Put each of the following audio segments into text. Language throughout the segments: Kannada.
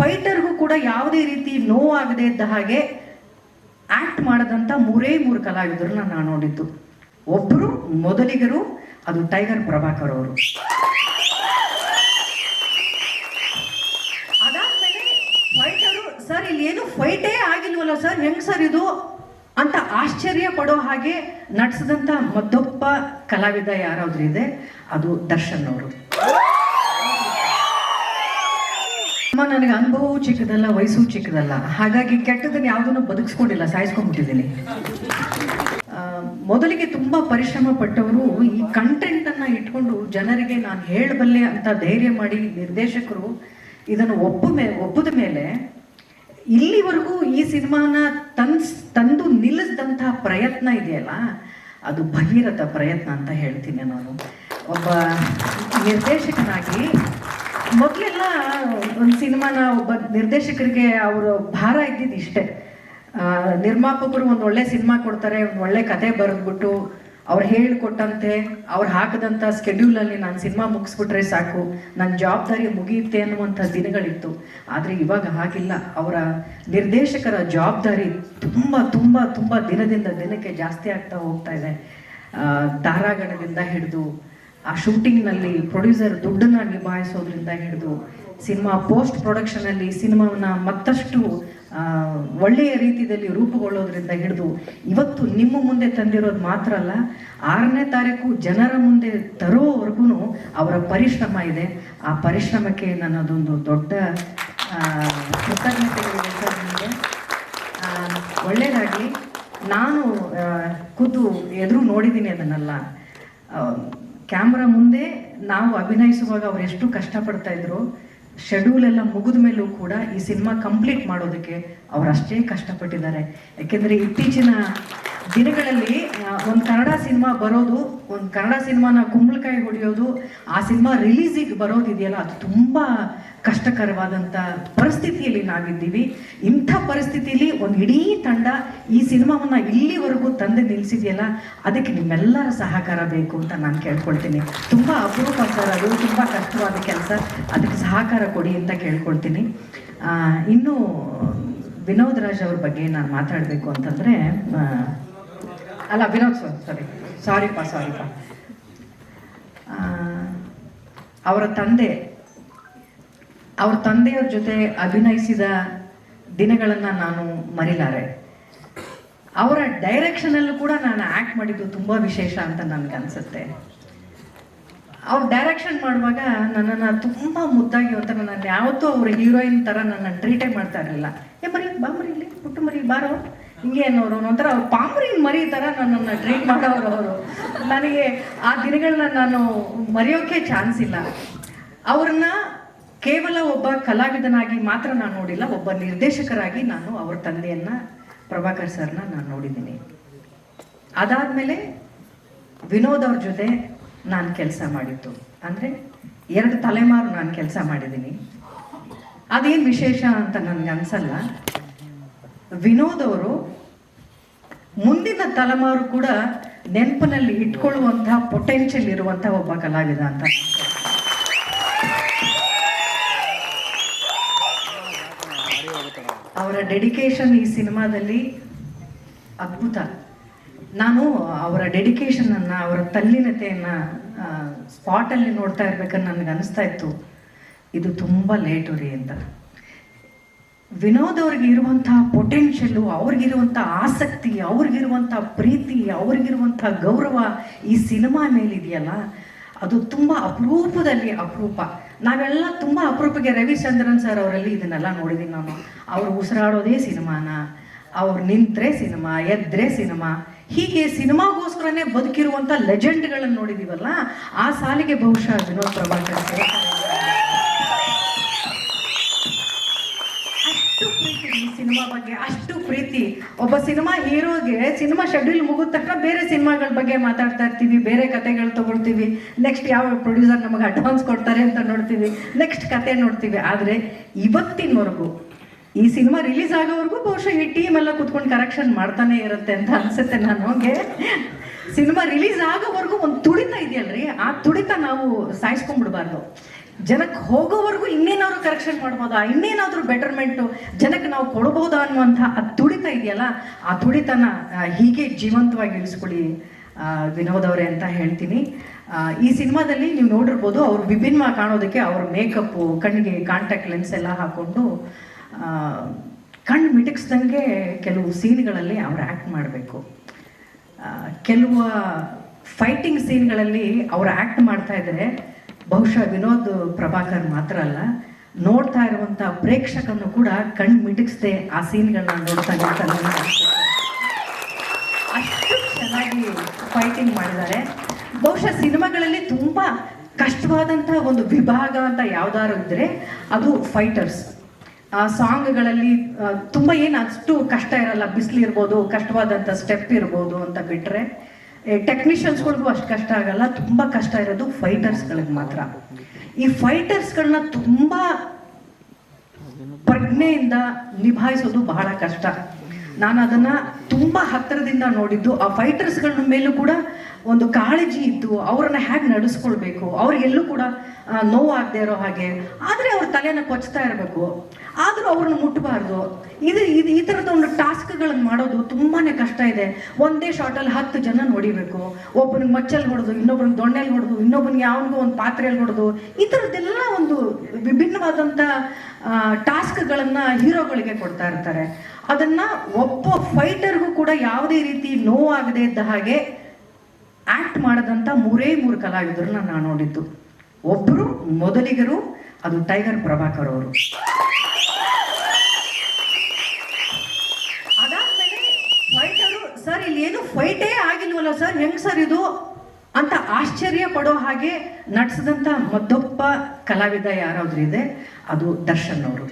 ಫೈಟರ್ಗೂ ಕೂಡ ಯಾವುದೇ ರೀತಿ ನೋವಾಗದೇ ಇದ್ದ ಹಾಗೆ ಆಕ್ಟ್ ಮಾಡದಂತ ಮೂರೇ ಮೂರು ಕಲಾವಿದರನ್ನ ನಾನು ನೋಡಿದ್ದು. ಒಬ್ಬರು ಮೊದಲಿಗರು, ಅದು ಟೈಗರ್ ಪ್ರಭಾಕರ್ ಅವರು. ಅದಾದ್ಮೇಲೆ ಫೈಟರು ಸರ್, ಇಲ್ಲಿ ಏನು ಫೈಟೇ ಆಗಿಲ್ವಲ್ಲ ಸರ್, ಹೆಂಗ್ ಸರ್ ಇದು? ಅಂತ ಆಶ್ಚರ್ಯ ಪಡೋ ಹಾಗೆ ನಟಿಸಿದಂತ ಮತ್ತೊಬ್ಬ ಕಲಾವಿದ ಯಾರಾದ್ರೂ ಇದೆ, ಅದು ದರ್ಶನ್ ಅವರು. ನನಗೆ ಅನುಭವವೂ ಚಿಕ್ಕದಲ್ಲ, ವಯಸ್ಸು ಚಿಕ್ಕದಲ್ಲ. ಹಾಗಾಗಿ ಕೆಟ್ಟದನ್ನು ಯಾವುದನ್ನು ಬದುಕಿಸ್ಕೊಂಡಿಲ್ಲ, ಸಾಯಿಸ್ಕೊಂಡ್ಬಿಟ್ಟಿದ್ದೀನಿ. ಮೊದಲಿಗೆ ತುಂಬಾ ಪರಿಶ್ರಮ ಪಟ್ಟವರು ಈ ಕಂಟೆಂಟ್ ಅನ್ನ ಇಟ್ಕೊಂಡು ಜನರಿಗೆ ನಾನು ಹೇಳಬಲ್ಲೆ ಅಂತ ಧೈರ್ಯ ಮಾಡಿ ನಿರ್ದೇಶಕರು ಇದನ್ನು ಒಪ್ಪ ಮೇ, ಒಪ್ಪದ ಮೇಲೆ ಇಲ್ಲಿವರೆಗೂ ಈ ಸಿನಿಮಾನ ತನ್ಸ್ ತಂದು ನಿಲ್ಲಿಸಿದಂಥ ಪ್ರಯತ್ನ ಇದೆಯಲ್ಲ, ಅದು ಭಗೀರಥ ಪ್ರಯತ್ನ ಅಂತ ಹೇಳ್ತೀನಿ ನಾನು. ಒಬ್ಬ ನಿರ್ದೇಶಕನಾಗಿ ಮೊದಲೆಲ್ಲ ಒಂದು ಸಿನಿಮಾನ ಒಬ್ಬ ನಿರ್ದೇಶಕರಿಗೆ ಅವರು ಭಾರ ಇದ್ದಿದ್ದು ಇಷ್ಟೇ. ನಿರ್ಮಾಪಕರು ಒಂದು ಒಳ್ಳೆ ಸಿನಿಮಾ ಕೊಡ್ತಾರೆ, ಒಂದು ಒಳ್ಳೆ ಕತೆ ಬರೆದ್ಬಿಟ್ಟು ಅವ್ರು ಹೇಳಿಕೊಟ್ಟಂತೆ, ಅವ್ರು ಹಾಕದಂಥ ಸ್ಕೆಡ್ಯೂಲಲ್ಲಿ ನಾನು ಸಿನಿಮಾ ಮುಗಿಸ್ಬಿಟ್ರೆ ಸಾಕು ನನ್ನ ಜವಾಬ್ದಾರಿ ಮುಗಿಯುತ್ತೆ ಅನ್ನುವಂಥ ದಿನಗಳಿತ್ತು. ಆದರೆ ಇವಾಗ ಹಾಗಿಲ್ಲ. ಅವರ ನಿರ್ದೇಶಕರ ಜವಾಬ್ದಾರಿ ತುಂಬ ತುಂಬ ತುಂಬ ದಿನದಿಂದ ದಿನಕ್ಕೆ ಜಾಸ್ತಿ ಆಗ್ತಾ ಹೋಗ್ತಾ ಇದೆ. ತಾರಾಗಣದಿಂದ ಹಿಡಿದು ಆ ಶೂಟಿಂಗ್ನಲ್ಲಿ ಪ್ರೊಡ್ಯೂಸರ್ ದುಡ್ಡನ್ನ ನಿಭಾಯಿಸೋದ್ರಿಂದ ಹಿಡಿದು ಸಿನಿಮಾ ಪೋಸ್ಟ್ ಪ್ರೊಡಕ್ಷನಲ್ಲಿ ಸಿನಿಮಾವನ್ನ ಮತ್ತಷ್ಟು ಒಳ್ಳೆಯ ರೀತಿಯಲ್ಲಿ ರೂಪುಗೊಳ್ಳೋದ್ರಿಂದ ಹಿಡಿದು ಇವತ್ತು ನಿಮ್ಮ ಮುಂದೆ ತಂದಿರೋದು ಮಾತ್ರ ಅಲ್ಲ, ಆರನೇ ತಾರೀಕು ಜನರ ಮುಂದೆ ತರೋವರೆಗೂ ಅವರ ಪರಿಶ್ರಮ ಇದೆ. ಆ ಪರಿಶ್ರಮಕ್ಕೆ ನನ್ನದೊಂದು ದೊಡ್ಡ ಕೃತಜ್ಞತೆ ಕೃತಜ್ಞತೆಗಳಿದೆ ಸರ್ ನಿಮಗೆ. ಒಳ್ಳೆಯದಾಗಿ ನಾನು ಖುದ್ದು ಎದುರು ನೋಡಿದ್ದೀನಿ ಅದನ್ನೆಲ್ಲ. ಕ್ಯಾಮ್ರಾ ಮುಂದೆ ನಾವು ಅಭಿನಯಿಸುವಾಗ ಅವ್ರು ಎಷ್ಟು ಕಷ್ಟಪಡ್ತಾ ಇದ್ರು ಶೆಡ್ಯೂಲ್ ಎಲ್ಲ ಮುಗಿದ ಮೇಲೂ ಕೂಡ ಈ ಸಿನಿಮಾ ಕಂಪ್ಲೀಟ್ ಮಾಡೋದಕ್ಕೆ ಅವ್ರು ಅಷ್ಟೇ ಕಷ್ಟಪಟ್ಟಿದ್ದಾರೆ. ಯಾಕೆಂದರೆ ಇತ್ತೀಚಿನ ದಿನಗಳಲ್ಲಿ ಒಂದು ಕನ್ನಡ ಸಿನಿಮಾ ಬರೋದು, ಒಂದು ಕನ್ನಡ ಸಿನಿಮಾನ ಕುಂಬಳಕಾಯಿ ಹೊಡೆಯೋದು, ಆ ಸಿನಿಮಾ ರಿಲೀಸಿಗೆ ಬರೋದಿದೆಯಲ್ಲ, ಅದು ತುಂಬ ಕಷ್ಟಕರವಾದಂಥ ಪರಿಸ್ಥಿತಿಯಲ್ಲಿ ನಾವಿದ್ದೀವಿ. ಇಂಥ ಪರಿಸ್ಥಿತಿಯಲ್ಲಿ ಒಂದು ಇಡೀ ತಂಡ ಈ ಸಿನಿಮಾವನ್ನು ಇಲ್ಲಿವರೆಗೂ ತಂದೆ ನಿಲ್ಲಿಸಿದೆಯಲ್ಲ ಅದಕ್ಕೆ ನಿಮ್ಮೆಲ್ಲರ ಸಹಕಾರ ಬೇಕು ಅಂತ ನಾನು ಕೇಳ್ಕೊಳ್ತೀನಿ. ತುಂಬ ಅಪರೂಪ ಸರ್ ಅದು, ತುಂಬ ಕಷ್ಟವಾದ ಕೆಲಸ, ಅದಕ್ಕೆ ಸಹಕಾರ ಕೊಡಿ ಅಂತ ಕೇಳ್ಕೊಳ್ತೀನಿ. ಇನ್ನೂ ವಿನೋದ್ ರಾಜ್ ಅವ್ರ ಬಗ್ಗೆ ನಾನು ಮಾತಾಡಬೇಕು ಅಂತಂದ್ರೆ ಅಲ್ಲ ವಿನೋದ್ ಸರ್ ಸಾರಿ ಸಾರಿಪ್ಪ ಸಾರಿಪ್ಪ ಆ, ಅವರ ತಂದೆ ಅವ್ರ ತಂದೆಯವ್ರ ಜೊತೆ ಅಭಿನಯಿಸಿದ ದಿನಗಳನ್ನು ನಾನು ಮರಿಲಾರೆ. ಅವರ ಡೈರೆಕ್ಷನ್ ಅಲ್ಲೂ ಕೂಡ ನಾನು ಆಕ್ಟ್ ಮಾಡಿದ್ದು ತುಂಬಾ ವಿಶೇಷ ಅಂತ ನನ್ಗೆ ಅನ್ಸುತ್ತೆ ಅವ್ರು ಡೈರೆಕ್ಷನ್ ಮಾಡುವಾಗ ನನ್ನನ್ನು ತುಂಬ ಮುದ್ದಾಗಿ ಅಂತ ನನ್ನ ಯಾವತ್ತೂ ಅವ್ರ ಹೀರೋಯಿನ್ ತರ ನನ್ನ ಟ್ರೀಟೇ ಮಾಡ್ತಾ ಇರಲಿಲ್ಲ. ಏ ಮರಿ ಬಾ ಮರಿ ಇಲ್ಲಿ ಪುಟ್ಟು ಮರಿ ಬಾರೋ. ಹಿಂಗೆ ಅನ್ನೋರು ಒಂಥರ ಅವ್ರು ಪಾಂಬ್ರಿನ್ ಮರಿ ಥರ ನನ್ನನ್ನು ಟ್ರೀಟ್ ಮಾಡೋರು ಅವರು. ನನಗೆ ಆ ದಿನಗಳನ್ನ ನಾನು ಮರೆಯೋಕೆ ಚಾನ್ಸ್ ಇಲ್ಲ. ಅವ್ರನ್ನ ಕೇವಲ ಒಬ್ಬ ಕಲಾವಿದನಾಗಿ ಮಾತ್ರ ನಾನು ನೋಡಿಲ್ಲ, ಒಬ್ಬ ನಿರ್ದೇಶಕರಾಗಿ ನಾನು ಅವ್ರ ತಂದೆಯನ್ನ, ಪ್ರಭಾಕರ್ ಸರ್ನ ನಾನು ನೋಡಿದ್ದೀನಿ. ಅದಾದಮೇಲೆ ವಿನೋದ್ ಅವ್ರ ಜೊತೆ ನಾನು ಕೆಲಸ ಮಾಡಿದ್ದು. ಅಂದರೆ ಎರಡು ತಲೆಮಾರು ನಾನು ಕೆಲಸ ಮಾಡಿದ್ದೀನಿ. ಅದೇನು ವಿಶೇಷ ಅಂತ ನನಗೆ ಅನ್ಸಲ್ಲ. ವಿನೋದ್ ಅವರು ಮುಂದಿನ ತಲೆಮಾರು ಕೂಡ ನೆನಪಿನಲ್ಲಿ ಇಟ್ಕೊಳ್ಳುವಂತಹ ಪೊಟೆನ್ಷಿಯಲ್ ಇರುವಂತಹ ಒಬ್ಬ ಕಲಾವಿದ ಅಂತ ಅವರ ಡೆಡಿಕೇಶನ್ ಈ ಸಿನಿಮಾದಲ್ಲಿ ಅದ್ಭುತ. ನಾನು ಅವರ ಡೆಡಿಕೇಶನ್ ಅನ್ನ, ಅವರ ತಲ್ಲಿನತೆಯನ್ನ ಸ್ಪಾಟ್ ಅಲ್ಲಿ ನೋಡ್ತಾ ಇರ್ಬೇಕಂತ ನನಗೆ ಅನಿಸ್ತಾ ಇತ್ತು. ಇದು ತುಂಬಾ ಲೇಟು ರೀ ಅಂತ. ವಿನೋದ್ ಅವ್ರಿಗೆ ಇರುವಂತಹ ಪೊಟೆನ್ಷಿಯಲ್ ಅವ್ರಿಗಿರುವಂತಹ ಆಸಕ್ತಿ ಅವ್ರಿಗಿರುವಂತಹ ಪ್ರೀತಿ ಅವ್ರಿಗಿರುವಂತಹ ಗೌರವ ಈ ಸಿನಿಮಾ ಮೇಲಿದೆಯಲ್ಲ, ಅದು ತುಂಬ ಅಪರೂಪದಲ್ಲಿ ಅಪರೂಪ. ನಾವೆಲ್ಲ ತುಂಬ ಅಪರೂಪಕ್ಕೆ ರವಿಚಂದ್ರನ್ ಸರ್ ಅವರಲ್ಲಿ ಇದನ್ನೆಲ್ಲ ನೋಡಿದೀನಿ ನಾನು. ಅವ್ರು ಉಸಿರಾಡೋದೇ ಸಿನಿಮಾನ, ಅವ್ರು ನಿಂತ್ರೆ ಸಿನಿಮಾ, ಎದ್ರೆ ಸಿನಿಮಾ. ಹೀಗೆ ಸಿನಿಮಾಗೋಸ್ಕರನೇ ಬದುಕಿರುವಂತ ಲೆಜೆಂಡ್ಗಳನ್ನು ನೋಡಿದೀವಲ್ಲ, ಆ ಸಾಲಿಗೆ ಬಹುಶಃ ವಿನೋದ್ ಪ್ರಭಾಕರ್ ಸೇರ್ತಾರೆ. ಅಷ್ಟು ಪ್ರೀತಿ ಈ ಸಿನಿಮಾ ಬಗ್ಗೆ ಅಷ್ಟು ಪ್ರೀತಿ. ಒಬ್ಬ ಸಿನಿಮಾ ಹೀರೋಗೆ ಸಿನಿಮಾ ಶೆಡ್ಯೂಲ್ ಮುಗಿದ ತಕ್ಷಣ ಬೇರೆ ಸಿನಿಮಾಗಳ ಬಗ್ಗೆ ಮಾತಾಡ್ತಾ ಇರ್ತೀವಿ, ಬೇರೆ ಕತೆಗಳು ತಗೊಳ್ತೀವಿ. ನೆಕ್ಸ್ಟ್ ಯಾವ ಪ್ರೊಡ್ಯೂಸರ್ ನಮಗೆ ಅಡ್ವಾನ್ಸ್ ಕೊಡ್ತಾರೆ ಅಂತ ನೋಡ್ತೀವಿ. ನೆಕ್ಸ್ಟ್ ಕತೆ ನೋಡ್ತೀವಿ. ಆದರೆ ಇವತ್ತಿನವರೆಗೂ ಈ ಸಿನಿಮಾ ರಿಲೀಸ್ ಆಗೋವರೆಗೂ ಬಹುಶಃ ಈ ಟೀಮ್ ಎಲ್ಲ ಕುತ್ಕೊಂಡು ಕರೆಕ್ಷನ್ ಮಾಡ್ತಾನೆ ಇರುತ್ತೆ ಅಂತ ಅನ್ಸುತ್ತೆ ನನಗೆ. ಸಿನಿಮಾ ರಿಲೀಸ್ ಆಗೋವರೆಗೂ ಒಂದು ತುಡಿತ ಇದೆಯಲ್ರಿ? ಆ ತುಡಿತ ನಾವು ಸಾಯಿಸ್ಕೊಂಡ್ಬಿಡ್ಬಾರ್ದು. ಜನಕ್ಕೆ ಹೋಗೋವರೆಗೂ ಇನ್ನೇನಾದ್ರು ಕರೆಕ್ಷನ್ ಮಾಡ್ಬೋದಾ? ಇನ್ನೇನಾದ್ರೂ ಬೆಟರ್ಮೆಂಟು ಜನಕ್ಕೆ ನಾವು ಕೊಡ್ಬೋದಾ ಅನ್ನುವಂಥ ಆ ತುಡಿತ ಇದೆಯಲ್ಲ, ಆ ತುಡಿತನ ಹೀಗೆ ಜೀವಂತವಾಗಿ ಇಳಿಸ್ಕೊಳ್ಳಿ ವಿನೋದ್ ಅವರೇ ಅಂತ ಹೇಳ್ತೀನಿ. ಈ ಸಿನಿಮಾದಲ್ಲಿ ನೀವು ನೋಡಿರ್ಬೋದು, ಅವರು ವಿಭಿನ್ನ ಕಾಣೋದಕ್ಕೆ ಅವ್ರ ಮೇಕಪ್ಪು ಕಣ್ಣಿಗೆ ಕಾಂಟ್ಯಾಕ್ಟ್ ಲೆನ್ಸ್ ಎಲ್ಲ ಹಾಕ್ಕೊಂಡು ಕಣ್ಣು ಮಿಟಕ್ಸ್ದಂಗೆ ಕೆಲವು ಸೀನ್ಗಳಲ್ಲಿ ಅವ್ರು ಆ್ಯಕ್ಟ್ ಮಾಡಬೇಕು. ಕೆಲವು ಫೈಟಿಂಗ್ ಸೀನ್ಗಳಲ್ಲಿ ಅವ್ರು ಆ್ಯಕ್ಟ್ ಮಾಡ್ತಾ ಇದ್ರೆ ಬಹುಶಃ ವಿನೋದ್ ಪ್ರಭಾಕರ್ ಮಾತ್ರ ಅಲ್ಲ, ನೋಡ್ತಾ ಇರುವಂಥ ಪ್ರೇಕ್ಷಕನು ಕೂಡ ಕಣ್ಣು ಮಿಟಕ್ಸ್ದೆ ಆ ಸೀನ್ಗಳನ್ನ ನೋಡ್ತಾ ಇರ್ತಾನೆ ಅಂತ ಅಷ್ಟು ಚೆನ್ನಾಗಿ ಫೈಟಿಂಗ್ ಮಾಡಿದ್ದಾರೆ. ಬಹುಶಃ ಸಿನಿಮಾಗಳಲ್ಲಿ ತುಂಬ ಕಷ್ಟವಾದಂಥ ಒಂದು ವಿಭಾಗ ಅಂತ ಯಾವ್ದಾರು ಇದ್ರೆ ಅದು ಫೈಟರ್ಸ್ ಆ ಸಾಂಗ್ಗಳಲ್ಲಿ ತುಂಬ ಏನು ಅಷ್ಟು ಕಷ್ಟ ಇರಲ್ಲ, ಬಿಸಿಲಿರ್ಬೋದು ಕಷ್ಟವಾದಂಥ ಸ್ಟೆಪ್ ಇರ್ಬೋದು ಅಂತ ಬಿಟ್ಟರೆ ಟೆಕ್ನಿಷಿಯನ್ಸ್ಗಳಿಗೂ ಅಷ್ಟು ಕಷ್ಟ ಆಗಲ್ಲ, ತುಂಬ ಕಷ್ಟ ಇರೋದು ಫೈಟರ್ಸ್ಗಳಿಗೆ ಮಾತ್ರ. ಈ ಫೈಟರ್ಸ್ಗಳನ್ನ ತುಂಬ ಪ್ರಜ್ಞೆಯಿಂದ ನಿಭಾಯಿಸೋದು ಬಹಳ ಕಷ್ಟ. ನಾನು ಅದನ್ನ ತುಂಬಾ ಹತ್ತಿರದಿಂದ ನೋಡಿದ್ದು. ಆ ಫೈಟರ್ಸ್ಗಳ ಮೇಲೂ ಕೂಡ ಒಂದು ಕಾಳಜಿ ಇದ್ದು ಅವ್ರನ್ನ ಹೇಗೆ ನಡೆಸ್ಕೊಳ್ಬೇಕು? ಅವ್ರಿಗೆಲ್ಲೂ ಕೂಡ ನೋವಾಗದೆ ಇರೋ ಹಾಗೆ. ಆದರೆ ಅವ್ರ ತಲೆನ ಕೊಚ್ತಾ ಇರಬೇಕು. ಆದರೂ ಅವ್ರನ್ನ ಮುಟ್ಟಬಾರ್ದು ಇದು ಇದು ಈ ಥರದ ಒಂದು ಟಾಸ್ಕ್ಗಳನ್ನು ಮಾಡೋದು ತುಂಬಾನೇ ಕಷ್ಟ ಇದೆ. ಒಂದೇ ಶಾರ್ಟಲ್ಲಿ ಹತ್ತು ಜನ ನೋಡಿಬೇಕು ಒಬ್ಬನಿಗೆ ಮಚ್ಚಲ್ಲಿ ಹೊಡೆದು ಇನ್ನೊಬ್ಬನಿಗೆ ದೊಣ್ಣೆಲಿ ಹೊಡೆದು ಇನ್ನೊಬ್ಬನಿಗೆ ಯಾವನಿಗೂ ಒಂದು ಪಾತ್ರೆಯಲ್ಲಿ ಹೊಡೆದು, ಈ ಥರದ್ದೆಲ್ಲ ಒಂದು ವಿಭಿನ್ನವಾದಂಥ ಟಾಸ್ಕ್ಗಳನ್ನು ಹೀರೋಗಳಿಗೆ ಕೊಡ್ತಾ ಇರ್ತಾರೆ. ಅದನ್ನ ಒಬ್ಬ ಫೈಟರ್ಗೂ ಕೂಡ ಯಾವುದೇ ರೀತಿ ನೋವಾಗದೇ ಇದ್ದ ಹಾಗೆ ಆಕ್ಟ್ ಮಾಡದಂತ ಮೂರೇ ಮೂರು ಕಲಾವಿದರನ್ನ ನಾನು ನೋಡಿದ್ದು. ಒಬ್ರು ಮೊದಲಿಗರು, ಅದು ಟೈಗರ್ ಪ್ರಭಾಕರ್ ಅವರು. ಅದಾದ್ಮೇಲೆ ಫೈಟರು ಸರ್ ಇಲ್ಲಿ ಏನು ಫೈಟೇ ಆಗಿಲ್ವಲ್ಲ ಸರ್, ಹೆಂಗ್ ಸರ್ ಇದು? ಅಂತ ಆಶ್ಚರ್ಯ ಪಡೋ ಹಾಗೆ ನಟಿಸಿದಂತ ಮತ್ತೊಬ್ಬ ಕಲಾವಿದ ಯಾರಾದ್ರೂ ಇದೆ, ಅದು ದರ್ಶನ್ ಅವರು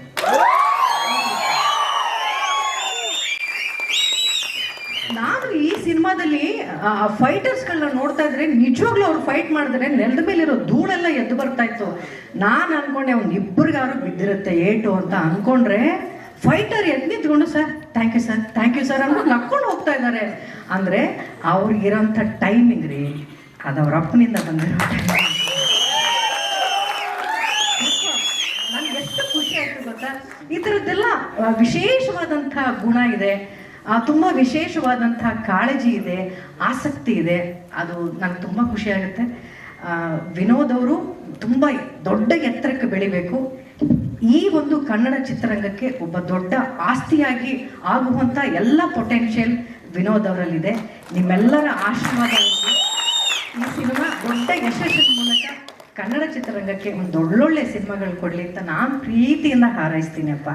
ನಾನು ಈ ಸಿನಿಮಾದಲ್ಲಿ ಆ ಫೈಟರ್ಸ್ಗಳನ್ನ ನೋಡ್ತಾ ಇದ್ರೆ ನಿಜವಾಗ್ಲೂ ಅವ್ರು ಫೈಟ್ ಮಾಡಿದ್ರೆ ನೆಲದ ಮೇಲಿರೋ ಧೂಳೆಲ್ಲ ಎದ್ದು ಬರ್ತಾ ಇತ್ತು. ನಾನು ಅನ್ಕೊಂಡೆ ಅವ್ನು ಇಬ್ಬರಿಗಾರು ಬಿದ್ದಿರುತ್ತೆ ಏಟು ಅಂತ ಅನ್ಕೊಂಡ್ರೆ ಫೈಟರ್ ಎದ್ದು ನಿಂತ್ಕೊಂಡು sir thank you sir thank you sir ಅನ್ನೋ ನಕ್ಕೊಂಡು ಹೋಗ್ತಾ ಇದ್ದಾರೆ. ಅಂದ್ರೆ ಅವ್ರಿಗಿರೋಂಥ ಟೈಮಿಂಗ್ ರೀ, ಅದು ಅವ್ರ ಅಪ್ಪನಿಂದ ಬಂದಿರೋ ನನಗೆ ಎಷ್ಟು ಖುಷಿ ಆಯ್ತು ಗೊತ್ತಾ? ಈ ಥರದ್ದೆಲ್ಲ ವಿಶೇಷವಾದಂಥ ಗುಣ ಇದೆ. ತುಂಬಾ ವಿಶೇಷವಾದಂತಹ ಕಾಳಜಿ ಇದೆ, ಆಸಕ್ತಿ ಇದೆ, ಅದು ನಂಗೆ ತುಂಬ ಖುಷಿ ಆಗುತ್ತೆ ವಿನೋದ್ ಅವರು ತುಂಬ ದೊಡ್ಡ ಎತ್ತರಕ್ಕೆ ಬೆಳಿಬೇಕು ಈ ಒಂದು ಕನ್ನಡ ಚಿತ್ರರಂಗಕ್ಕೆ ಒಬ್ಬ ದೊಡ್ಡ ಆಸ್ತಿಯಾಗಿ ಆಗುವಂಥ ಎಲ್ಲ ಪೊಟೆನ್ಷಿಯಲ್ ವಿನೋದ್ ಅವರಲ್ಲಿದೆ ನಿಮ್ಮೆಲ್ಲರ ಆಶೀರ್ವಾದ. ಈ ಸಿನಿಮಾ ದೊಡ್ಡ ಯಶಸ್ಸಿನ ಮೂಲಕ ಕನ್ನಡ ಚಿತ್ರರಂಗಕ್ಕೆ ಒಂದು ಒಳ್ಳೊಳ್ಳೆ ಸಿನಿಮಾಗಳು ಕೊಡಲಿ ಅಂತ ನಾನು ಪ್ರೀತಿಯಿಂದ ಹಾರೈಸ್ತೀನಿ ಅಪ್ಪ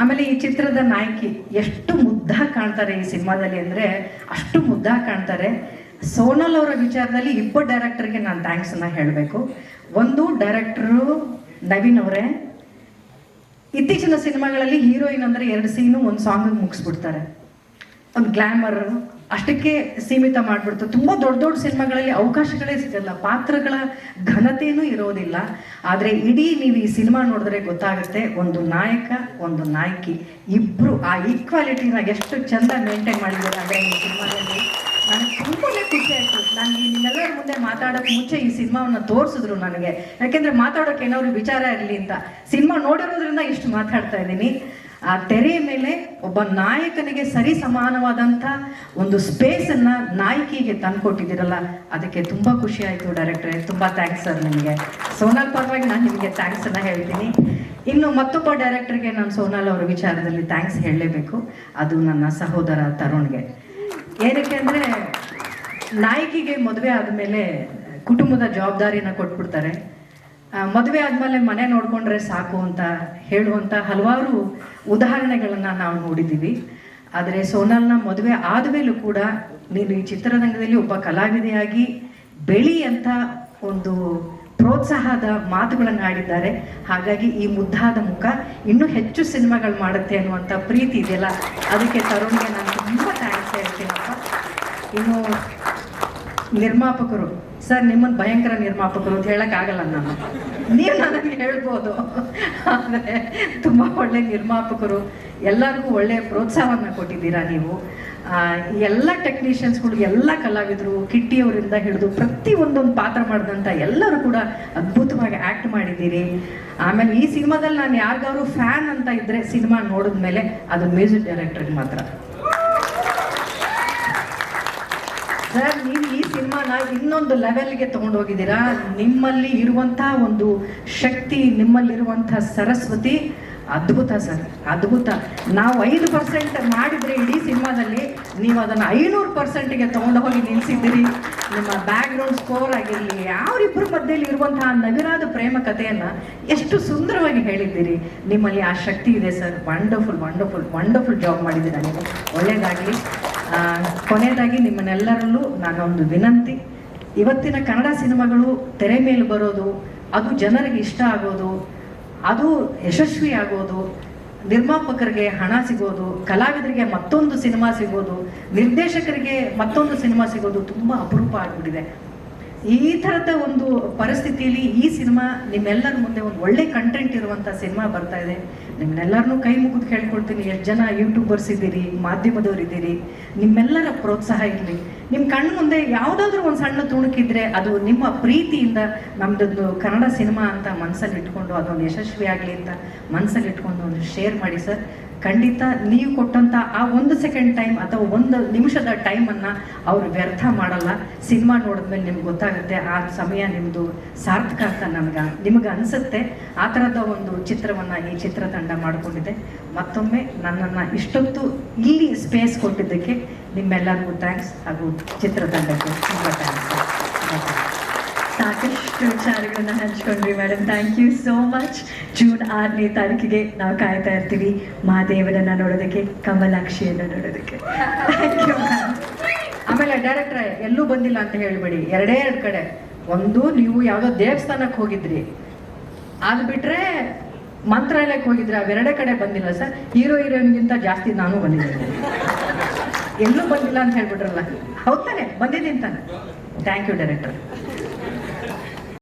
ಆಮೇಲೆ ಈ ಚಿತ್ರದ ನಾಯಕಿ ಎಷ್ಟು ಮುದ್ದಾಗಿ ಕಾಣ್ತಾರೆ ಈ ಸಿನಿಮಾದಲ್ಲಿ ಅಂದರೆ ಅಷ್ಟು ಮುದ್ದಾಗಿ ಕಾಣ್ತಾರೆ. ಸೋನಲ್ ಅವರ ವಿಚಾರದಲ್ಲಿ ಇಬ್ಬರು ಡೈರೆಕ್ಟರ್ಗೆ ನಾನು ಥ್ಯಾಂಕ್ಸನ್ನು ಹೇಳಬೇಕು. ಒಂದು ಡೈರೆಕ್ಟ್ರು ನವೀನ್ ಅವರೇ. ಇತ್ತೀಚಿನ ಸಿನಿಮಾಗಳಲ್ಲಿ ಹೀರೋಯಿನ್ ಅಂದರೆ ಎರಡು ಸೀನು, ಒಂದು ಸಾಂಗಿಗೆ ಮುಗಿಸ್ಬಿಡ್ತಾರೆ. ಒಂದು ಗ್ಲಾಮರ್ ಅಷ್ಟಕ್ಕೆ ಸೀಮಿತ ಮಾಡಿಬಿಡ್ತು. ತುಂಬ ದೊಡ್ಡ ದೊಡ್ಡ ಸಿನಿಮಾಗಳಲ್ಲಿ ಅವಕಾಶಗಳೇ ಸಿಗಲ್ಲ. ಪಾತ್ರಗಳ ಘನತೆಯೂ ಇರೋದಿಲ್ಲ. ಆದರೆ ಇಡೀ ನೀವು ಈ ಸಿನಿಮಾ ನೋಡಿದ್ರೆ ಗೊತ್ತಾಗುತ್ತೆ, ಒಂದು ನಾಯಕ, ಒಂದು ನಾಯಕಿ ಇಬ್ಬರು ಆ ಈಕ್ವಾಲಿಟಿನ ಎಷ್ಟು ಚಂದ ಮೇಂಟೈನ್ ಅಂದರೆ ಈ ಸಿನಿಮಾದಲ್ಲಿ. ನನಗೆ ತುಂಬಾ ಖುಷಿ ಆಯಿತು. ನನಗೆ ನಿಮ್ಮೆಲ್ಲರ ಮುಂದೆ ಮಾತಾಡೋಕ್ಕೆ ಮುಂಚೆ ಈ ಸಿನಿಮಾವನ್ನು ತೋರಿಸಿದ್ರು ನನಗೆ. ಯಾಕೆಂದರೆ ಮಾತಾಡೋಕೆ ಏನಾದ್ರು ವಿಚಾರ ಇರಲಿ ಅಂತ. ಸಿನಿಮಾ ನೋಡಿರೋದ್ರಿಂದ ಇಷ್ಟು ಮಾತಾಡ್ತಾ ಇದ್ದೀನಿ. ಆ ತೆರೆಯ ಮೇಲೆ ಒಬ್ಬ ನಾಯಕನಿಗೆ ಸರಿ ಸಮಾನವಾದಂಥ ಒಂದು ಸ್ಪೇಸನ್ನು ನಾಯಕಿಗೆ ತಂದುಕೊಟ್ಟಿದ್ದೀರಲ್ಲ, ಅದಕ್ಕೆ ತುಂಬ ಖುಷಿ ಆಯಿತು ಡೈರೆಕ್ಟ್ರೆ ತುಂಬ ಥ್ಯಾಂಕ್ಸ್ ಸರ್ ನಿಮಗೆ. ಸೋನಾಲ್, ಪರವಾಗಿ ನಾನು ನಿಮಗೆ ಥ್ಯಾಂಕ್ಸನ್ನು ಹೇಳ್ತೀನಿ. ಇನ್ನು ಮತ್ತೊಬ್ಬ ಡೈರೆಕ್ಟರ್ಗೆ ನಾನು ಸೋನಾಲ್ ಅವರ ವಿಚಾರದಲ್ಲಿ ಥ್ಯಾಂಕ್ಸ್ ಹೇಳಲೇಬೇಕು. ಅದು ನನ್ನ ಸಹೋದರ ತರುಣ್ಗೆ. ಏನಕ್ಕೆ ಅಂದರೆ, ನಾಯಕಿಗೆ ಮದುವೆ ಆದಮೇಲೆ ಕುಟುಂಬದ ಜವಾಬ್ದಾರಿನ ಕೊಟ್ಬಿಡ್ತಾರೆ. ಮದುವೆ ಆದಮೇಲೆ ಮನೆ ನೋಡ್ಕೊಂಡ್ರೆ ಸಾಕು ಅಂತ ಹೇಳುವಂಥ ಹಲವಾರು ಉದಾಹರಣೆಗಳನ್ನು ನಾವು ನೋಡಿದ್ದೀವಿ. ಆದರೆ ಸೋನಲ್ನ ಮದುವೆ ಆದಮೇಲೂ ಕೂಡ ನೀನು ಈ ಚಿತ್ರರಂಗದಲ್ಲಿ ಒಬ್ಬ ಕಲಾವಿದೆಯಾಗಿ ಬೆಳಿ ಅಂತ ಒಂದು ಪ್ರೋತ್ಸಾಹದ ಮಾತುಗಳನ್ನು ಆಡಿದ್ದಾರೆ. ಹಾಗಾಗಿ ಈ ಮುದ್ದಾದ ಮುಖ ಇನ್ನೂ ಹೆಚ್ಚು ಸಿನಿಮಾಗಳು ಮಾಡುತ್ತೆ ಅನ್ನುವಂಥ ಪ್ರೀತಿ ಇದೆಯಲ್ಲ? ಅದಕ್ಕೆ ತರುಣ್ಗೆ ನಾನು ತುಂಬ ಥ್ಯಾಂಕ್ಸ್ ಹೇಳ್ತೀನಪ್ಪ. ಇನ್ನು ನಿರ್ಮಾಪಕರು. ಸರ್ ನಿಮ್ಮನ್ನು ಭಯಂಕರ ನಿರ್ಮಾಪಕರು ಅಂತ ಹೇಳೋಕ್ಕಾಗಲ್ಲ ನಾನು. ನೀವು ನನಗೆ ಹೇಳ್ಬೋದು. ಆದರೆ ತುಂಬ ಒಳ್ಳೆ ನಿರ್ಮಾಪಕರು. ಎಲ್ಲರಿಗೂ ಒಳ್ಳೆ ಪ್ರೋತ್ಸಾಹವನ್ನ ಕೊಟ್ಟಿದ್ದೀರಾ ನೀವು. ಎಲ್ಲ ಟೆಕ್ನಿಷಿಯನ್ಸ್ಗಳು, ಎಲ್ಲ ಕಲಾವಿದರು, ಕಿಟ್ಟಿಯವರಿಂದ ಹಿಡಿದು ಪ್ರತಿ ಒಂದೊಂದು ಪಾತ್ರ ಮಾಡಿದಂಥ ಎಲ್ಲರೂ ಕೂಡ ಅದ್ಭುತವಾಗಿ ಆ್ಯಕ್ಟ್ ಮಾಡಿದ್ದೀರಿ. ಆಮೇಲೆ ಈ ಸಿನಿಮಾದಲ್ಲಿ ನಾನು ಯಾರಿಗಾದ್ರು ಫ್ಯಾನ್ ಅಂತ ಇದ್ದರೆ ಸಿನಿಮಾ ನೋಡಿದ್ಮೇಲೆ ಅದು ಮ್ಯೂಸಿಕ್ ಡೈರೆಕ್ಟ್ರಿಗೆ ಮಾತ್ರ. ಸರ್, ನೀವು ಸಿನಿಮಾನ ಇನ್ನೊಂದು ಲೆವೆಲ್ಗೆ ತಗೊಂಡೋಗಿದ್ದೀರಾ ನಿಮ್ಮಲ್ಲಿ ಇರುವಂತಹ ಒಂದು ಶಕ್ತಿ ನಿಮ್ಮಲ್ಲಿರುವಂತಹ ಸರಸ್ವತಿ ಅದ್ಭುತ ಸರ್ ಅದ್ಭುತ. ನಾವು ಐದು ಪರ್ಸೆಂಟ್ ಮಾಡಿದ್ರೆ ಇಡೀ ಸಿನಿಮಾದಲ್ಲಿ ನೀವು ಅದನ್ನು ಐನೂರು ಪರ್ಸೆಂಟ್ಗೆ ತೊಗೊಂಡು ಹೋಗಿ ನಿಲ್ಲಿಸಿದ್ದೀರಿ ನಿಮ್ಮ ಬ್ಯಾಕ್ಗ್ರೌಂಡ್ ಸ್ಕೋರ್ ಆಗಿರಲಿ ಅವರಿಬ್ಬರ ಮಧ್ಯದಲ್ಲಿ ಇರುವಂತಹ ನವಿರಾದ ಪ್ರೇಮ ಕಥೆಯನ್ನು ಎಷ್ಟು ಸುಂದರವಾಗಿ ಹೇಳಿದ್ದೀರಿ. ನಿಮ್ಮಲ್ಲಿ ಆ ಶಕ್ತಿ ಇದೆ sir. Wonderful wonderful wonderful job ಮಾಡಿದ್ದೀರಾ ನೀವು. ಒಳ್ಳೇದಾಗಲಿ. ಆ, ಕೊನೆಯದಾಗಿ ನಿಮ್ಮನ್ನೆಲ್ಲರಲ್ಲೂ ಒಂದು ವಿನಂತಿ. ಇವತ್ತಿನ ಕನ್ನಡ ಸಿನಿಮಾಗಳು ತೆರೆ ಮೇಲೆ ಬರೋದು, ಅದು ಜನರಿಗೆ ಇಷ್ಟ ಆಗೋದು, ಅದು ಯಶಸ್ವಿ ಆಗೋದು ನಿರ್ಮಾಪಕರಿಗೆ ಹಣ ಸಿಗೋದು, ಕಲಾವಿದರಿಗೆ ಮತ್ತೊಂದು ಸಿನಿಮಾ ಸಿಗೋದು, ನಿರ್ದೇಶಕರಿಗೆ ಮತ್ತೊಂದು ಸಿನಿಮಾ ಸಿಗೋದು ತುಂಬ ಅಪರೂಪ ಆಗಿಬಿಟ್ಟಿದೆ. ಈ ಥರದ ಒಂದು ಪರಿಸ್ಥಿತಿಯಲ್ಲಿ ಈ ಸಿನಿಮಾ ನಿಮ್ಮೆಲ್ಲರ ಮುಂದೆ ಒಂದು ಒಳ್ಳೆ ಕಂಟೆಂಟ್ ಇರುವಂಥ ಸಿನಿಮಾ ಬರ್ತಾ ಇದೆ. ನಿಮ್ಮನ್ನೆಲ್ಲರನ್ನೂ ಕೈ ಮುಗಿದು ಕೇಳ್ಕೊಳ್ತೀನಿ. ಎಷ್ಟು ಜನ ಯೂಟ್ಯೂಬರ್ಸ್ ಇದ್ದೀರಿ, ಮಾಧ್ಯಮದವ್ರು ಇದ್ದೀರಿ, ನಿಮ್ಮೆಲ್ಲರ ಪ್ರೋತ್ಸಾಹ ಇರಲಿ ನಿಮ್ಮ ಕಣ್ಣು ಮುಂದೆ ಯಾವುದಾದ್ರೂ ಒಂದು ಸಣ್ಣ ತುಣುಕಿದ್ರೆ ಅದು ನಿಮ್ಮ ಪ್ರೀತಿಯಿಂದ ನಮ್ಮದೊಂದು ಕನ್ನಡ ಸಿನಿಮಾ ಅಂತ ಮನಸ್ಸಲ್ಲಿ ಇಟ್ಕೊಂಡು ಅದೊಂದು ಯಶಸ್ವಿ ಆಗಲಿ ಅಂತ ಮನಸ್ಸಲ್ಲಿ ಇಟ್ಕೊಂಡು ಒಂದು ಶೇರ್ ಮಾಡಿ ಸರ್. ಖಂಡಿತ ನೀವು ಕೊಟ್ಟಂತ ಆ ಒಂದು ಸೆಕೆಂಡ್ ಟೈಮ್ ಅಥವಾ ಒಂದು ನಿಮಿಷದ ಟೈಮನ್ನು ಅವರು ವ್ಯರ್ಥ ಮಾಡಲ್ಲ. ಸಿನಿಮಾ ನೋಡಿದ್ಮೇಲೆ ನಿಮ್ಗೆ ಗೊತ್ತಾಗುತ್ತೆ, ಆ ಸಮಯ ನಿಮ್ಮದು ಸಾರ್ಥಕ ಅಂತ ನಮ್ಗೆ ನಿಮಗೆ ಅನಿಸುತ್ತೆ. ಆ ಥರದ ಒಂದು ಚಿತ್ರವನ್ನ ಈ ಚಿತ್ರತಂಡ ಮಾಡಿಕೊಂಡಿದೆ. ಮತ್ತೊಮ್ಮೆ ನನ್ನನ್ನು ಇಷ್ಟೊತ್ತು ಇಲ್ಲಿ ಸ್ಪೇಸ್ ಕೊಟ್ಟಿದ್ದಕ್ಕೆ ನಿಮ್ಮೆಲ್ಲರಿಗೂ ಥ್ಯಾಂಕ್ಸ್ ಹಾಗೂ ಚಿತ್ರತಂಡಕ್ಕೆ ತುಂಬ ಥ್ಯಾಂಕ್ಸ್ ಸಾಕಷ್ಟು ವಿಚಾರಗಳನ್ನ ಹಂಚ್ಕೊಂಡ್ರಿ madam thank you so much June ಆರನೇ ತಾರೀಕಿಗೆ ನಾವು ಕಾಯ್ತಾ ಇರ್ತೀವಿ. ಮಹಾದೇವರನ್ನ ನೋಡೋದಕ್ಕೆ, ಕಮಲಾಕ್ಷಿಯನ್ನ ನೋಡೋದಕ್ಕೆ. ಥ್ಯಾಂಕ್ ಯು ಆಮೇಲೆ ಡೈರೆಕ್ಟ್ರೆ ಎಲ್ಲೂ ಬಂದಿಲ್ಲ ಅಂತ ಹೇಳ್ಬೇಡಿ. ಎರಡೇ ಎರಡು ಕಡೆ. ಒಂದು, ನೀವು ಯಾವುದೋ ದೇವಸ್ಥಾನಕ್ಕೆ ಹೋಗಿದ್ರಿ. ಅದು ಬಿಟ್ರೆ ಮಂತ್ರಾಲಯಕ್ಕೆ ಹೋಗಿದ್ರಿ. ಅವೆರಡೇ ಕಡೆ ಬಂದಿಲ್ಲ ಸರ್. ಹೀರೋ, ಹೀರೋಯಿನ್ಗಿಂತ ಜಾಸ್ತಿ ನಾನು ಬಂದಿದ್ದೀನಿ. ಎಲ್ಲೂ ಬಂದಿಲ್ಲ ಅಂತ ಹೇಳ್ಬಿಟ್ರಲ್ಲ. ಹೌದ್ ತಾನೆ? ಬಂದಿದ್ದೀನಿ ತಾನೆ. Thank you director